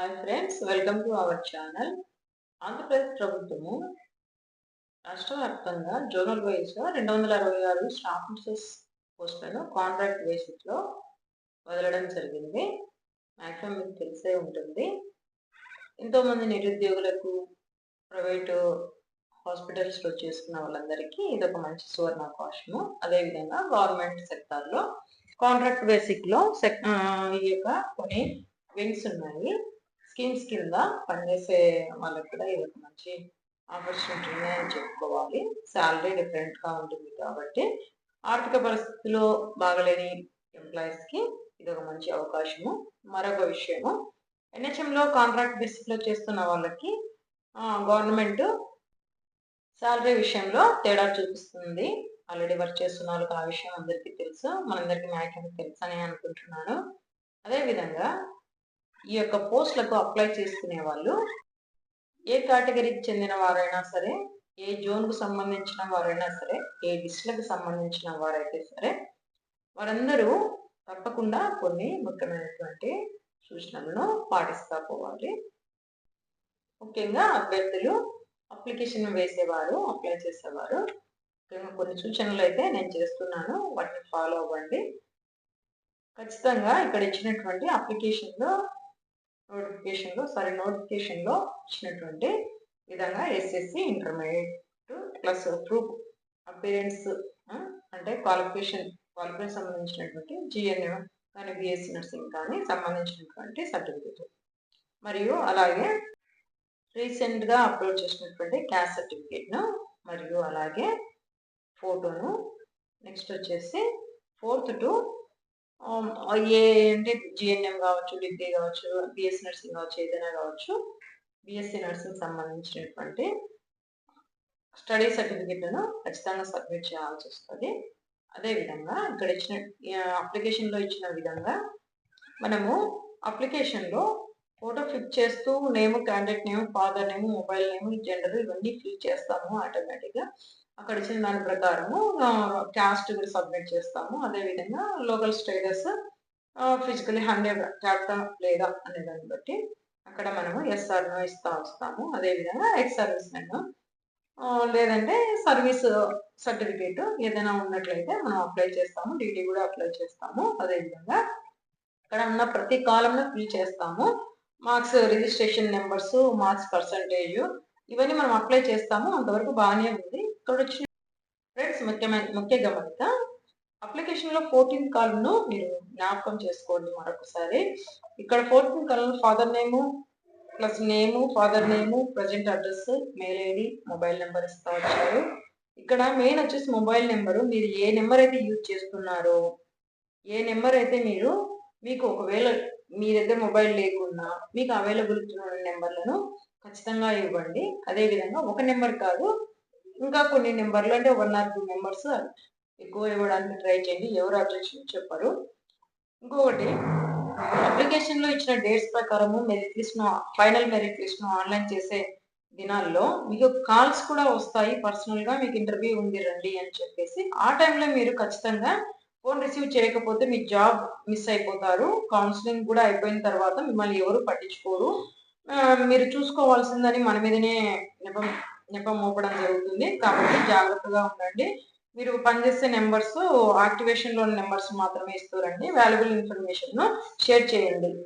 Hi friends welcome to our channel Andhra Pradesh ప్రభుత్వము రాష్ట్ర వ్యాప్తంగా జోనల్ వైజ్గా రెండు వందల అరవై ఆరు స్టాఫ్ నర్సెస్ పోస్టులను కాంట్రాక్ట్ బేసిస్లో వదలడం జరిగింది. మ్యాక్సిమం మీకు తెలిసే ఉంటుంది. ఎంతోమంది నిరుద్యోగులకు ప్రైవేటు హాస్పిటల్స్లో చేసుకున్న వాళ్ళందరికీ ఇది ఒక మంచి సువర్ణావకాశము అదేవిధంగా గవర్నమెంట్ సెక్టార్లో కాంట్రాక్ట్ బేసిక్లో సెక్- ఈ యొక్క కొన్ని వింగ్స్ ఉన్నాయి. స్కీమ్స్ కింద పనిచేసే వాళ్ళకి కూడా ఇది ఒక మంచి ఆపర్చునిటీ అని చెప్పుకోవాలి. శాలరీ డిఫరెంట్గా ఉంటుంది కాబట్టి ఆర్థిక పరిస్థితిలో బాగలేని ఎంప్లాయీస్కి ఇది ఒక మంచి అవకాశము. మరొక విషయము ఎన్హెచ్ఎంలో కాంట్రాక్ట్ బేసిక్లో చేస్తున్న వాళ్ళకి గవర్నమెంట్ శాలరీ విషయంలో తేడా చూపిస్తుంది. ఆల్రెడీ వర్క్ చేస్తున్న వాళ్ళకి ఆ విషయం అందరికీ తెలుసు. మనందరికీ మ్యాక్సిమం తెలుసు అని అనుకుంటున్నాను. అదే విధంగా ఈ యొక్క పోస్టులకు అప్లై చేసుకునే వాళ్ళు ఏ కేటగిరీకి చెందిన వారైనా సరే ఏ జోన్కు సంబంధించిన వారైనా సరే ఏ డిస్ట్లకు సంబంధించిన వారైతే సరే వారందరూ తప్పకుండా కొన్ని ముఖ్యమైనటువంటి సూచనలను పాటిస్తా పోవాలి. ముఖ్యంగా అభ్యర్థులు అప్లికేషన్ వేసేవారు అప్లై చేసేవారు. కొన్ని సూచనలు అయితే నేను చేస్తున్నాను వాటిని ఫాలో అవ్వండి. ఖచ్చితంగా ఇక్కడ ఇచ్చినటువంటి అప్లికేషన్లో నోటిఫికేషన్లో నోటిఫికేషన్లో సారీ నోటిఫికేషన్లో ఇచ్చినటువంటి విధంగా SSC intermediate plus proof appearance అంటే క్వాలిఫికేషన్ క్వాలిఫికేషన్ సంబంధించినటువంటి జిఎన్ఎం కానీ బిఎస్సి నర్సింగ్ కానీ సంబంధించినటువంటి సర్టిఫికేట్ మరియు అలాగే రీసెంట్గా అప్లోడ్ చేసినటువంటి క్యాస్ట్ సర్టిఫికేట్ను మరియు అలాగే ఫోటోను నెక్స్ట్ వచ్చేసి ఫోర్త్ టు ఏ అంటే జిఎన్ఎం కావచ్చు డిగ్రీ కావచ్చు బిఎస్సీ నర్సింగ్ కావచ్చు ఏదైనా కావచ్చు. బిఎస్సి నర్సింగ్ సంబంధించినటువంటి స్టడీ సర్టిఫికేట్లను ఖచ్చితంగా సబ్మిట్ చేయాల్సి వస్తుంది. అదేవిధంగా ఇక్కడ ఇచ్చిన అప్లికేషన్లో ఇచ్చిన విధంగా మనము అప్లికేషన్లో ఫోటో ఫిల్ చేస్తూ name candidate name father name mobile name gender ఇవన్నీ ఫిల్ చేస్తాము ఆటోమేటిక్గా. అక్కడ ఇచ్చిన దాని ప్రకారము క్యాస్ట్ కూడా సబ్మిట్ చేస్తాము. అదేవిధంగా local status physically hundred captain లేదా అనే దాన్ని బట్టి అక్కడ మనము ఎస్ఆర్ ఇస్తా వస్తాము. అదేవిధంగా ఎక్స్ సర్వీస్ మెన్ లేదంటే సర్వీస్ సర్టిఫికేట్ ఏదైనా ఉన్నట్లయితే మనం అప్లై చేస్తాము. డీటీ కూడా అప్లై చేస్తాము. అదేవిధంగా ఇక్కడ ఉన్న ప్రతి కాలంలో ఫిల్ చేస్తాము. Marks registration numbers marks percentage ఇవన్నీ మనం అప్లై చేస్తాము. అంతవరకు బాగానే ఉంది. ఇక్కడ ఫ్రెండ్స్ ముఖ్యమైన ముఖ్య గమనిక అప్లికేషన్లో ఫోర్టీన్త్ కాలంను మీరు జ్ఞాపకం చేసుకోండి మరొకసారి. ఇక్కడ ఫోర్టీన్ కాలంలో father name plus name father name present address mail ID mobile number ఇస్తా వచ్చారు. ఇక్కడ మెయిన్ వచ్చేసి మొబైల్ నెంబరు మీరు ఏ నెంబర్ అయితే యూజ్ చేస్తున్నారో ఏ నెంబర్ అయితే మీరు మీకు ఒకవేళ మీ దగ్గర మొబైల్ లేకున్నా మీకు అవైలబుల్ ఉన్న నెంబర్లను ఖచ్చితంగా ఇవ్వండి. అదే విధంగా ఒక నెంబర్ కాదు ఇంకా కొన్ని నెంబర్లు అంటే వన్ ఆర్ టూ నెంబర్స్ ఎక్కువ ఇవ్వడానికి ట్రై చేయండి. ఎవరు అబ్జెక్షన్ చెప్పరు. ఇంకొకటి అప్లికేషన్లో ఇచ్చిన డేట్స్ ప్రకారము మెరిట్ లిస్ట్ను ఫైనల్ మెరిట్ లిస్ట్ను ఆన్లైన్ చేసే దినాల్లో మీకు కాల్స్ కూడా వస్తాయి. పర్సనల్గా మీకు ఇంటర్వ్యూ ఉంది రండి అని చెప్పేసి. ఆ టైంలో మీరు ఖచ్చితంగా ఫోన్ రిసీవ్ చేయకపోతే మీ జాబ్ మిస్ అయిపోతారు. కౌన్సిలింగ్ కూడా అయిపోయిన తర్వాత మిమ్మల్ని ఎవరు పట్టించుకోరు. మీరు చూసుకోవాల్సిందని మన మీదనే నెపం మోపడం జరుగుతుంది. కాబట్టి జాగ్రత్తగా ఉండండి. మీరు పనిచేసే నెంబర్స్ యాక్టివేషన్లో ఉన్న నెంబర్స్ మాత్రమే ఇస్తారండి వాల్యుబుల్ ఇన్ఫర్మేషన్ను షేర్ చేయండి.